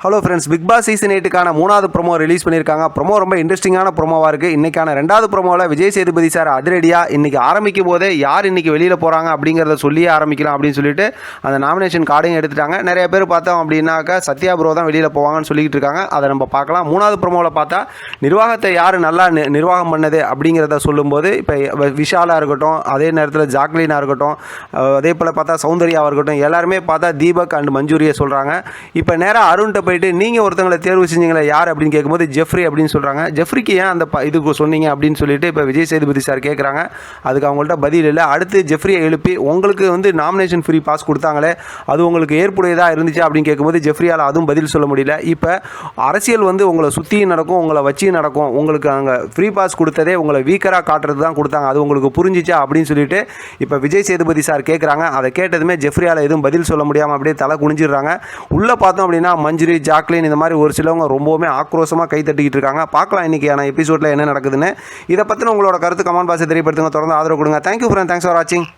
Hello friends Bigg Boss season எயிட்டுக்கான மூணாவது promo release பண்ணியிருக்காங்க. Promo ரொம்ப இன்ட்ரெஸ்டிங்கான ப்ரொமோவாக இருக்குது இன்றைக்கான ரெண்டாவது ப்ரொமோவில் விஜய் சேதுபதி சார் அதிரடியாக இன்றைக்கி ஆரம்பிக்கும் போதே யார் இன்றைக்கி வெளியில் போகிறாங்க அப்படிங்கிறத சொல்லியே ஆரம்பிக்கலாம் அப்படின்னு சொல்லிட்டு அந்த நாமினேஷன் கார்டையும் எடுத்துட்டாங்க. நிறைய பேர் பார்த்தோம் அப்படின்னாக்கா சத்யா ப்ரோ தான் வெளியில் போவாங்கன்னு சொல்லிக்கிட்டு இருக்காங்க. அதை நம்ம பார்க்கலாம். மூணாவது ப்ரொமோவில் பார்த்தா நிர்வாகத்தை யார் நல்லா நி- நிர்வாகம் பண்ணது அப்படிங்கிறத சொல்லும்போது இப்போ விஷாலாக இருக்கட்டும் அதே நேரத்தில் ஜாக்லினாக இருக்கட்டும் அதே போல் பார்த்தா சௌந்தர்யாவாக இருக்கட்டும் எல்லாருமே பார்த்தா தீபக் அண்ட் மஞ்சூரியை சொல்கிறாங்க இப்போ நேராக அருண்கிட்ட போயிட்டு நீங்கள் ஒருத்தங்களை தேர்வு செஞ்சீங்களா யார் அப்படின்னு கேட்கும்போது ஜெஃப்ரி அப்படின்னு சொல்கிறாங்க ஜெஃப்ரிக்கு ஏன் அந்த ப இதுக்கு சொன்னீங்க அப்படின்னு சொல்லிட்டு இப்போ விஜய் சேதுபதி சார் கேட்குறாங்க அதுக்கு அவங்கள்ட்ட பதில் இல்லை. அடுத்து ஜெஃப்ரியை எழுப்பி உங்களுக்கு வந்து நாமினேஷன் ஃப்ரீ பாஸ் கொடுத்தாங்களே அது உங்களுக்கு ஏற்புடையதாக இருந்துச்சு அப்படின்னு கேட்கும்போது ஜெஃப்ரியால் அதுவும் பதில் சொல்ல முடியல. இப்போ அரசியல் வந்து உங்களை சுற்றியும் நடக்கும் உங்களை வச்சு நடக்கும். உங்களுக்கு அங்கே ஃப்ரீ பாஸ் கொடுத்ததே உங்களை வீக்கராக காட்டுறது தான் கொடுத்தாங்க. அது உங்களுக்கு புரிஞ்சிச்சா அப்படின்னு சொல்லிட்டு இப்போ விஜய் சேதுபதி சார் கேட்குறாங்க அதை கேட்டதுமே ஜெஃப்ரியால் எதுவும் பதில் சொல்ல முடியாமல் அப்படியே தலை குனிஞ்சிடுறாங்க. உள்ளே பார்த்தோம் அப்படின்னா மஞ்சுரி ஜாக்லின் இந்த மாதிரி ஒரு சிலவங்க ரொம்பவுமே ஆக்ரோஷமாக கை தட்டிக்கிட்டு இருக்காங்க. பார்க்கலாம் இன்றைக்கியான எபிசோடில் என்ன நடக்குதுன்னு. இதை பற்றின உங்களோட கருத்து கமெண்ட் பாக்ஸை தெரியப்படுத்துங்க. தொடர்ந்து ஆதரவு கொடுங்க. தேங்க்யூ ஃப்ரெண்ட் தேங்க்ஸ் ஃபார் வாட்சிங்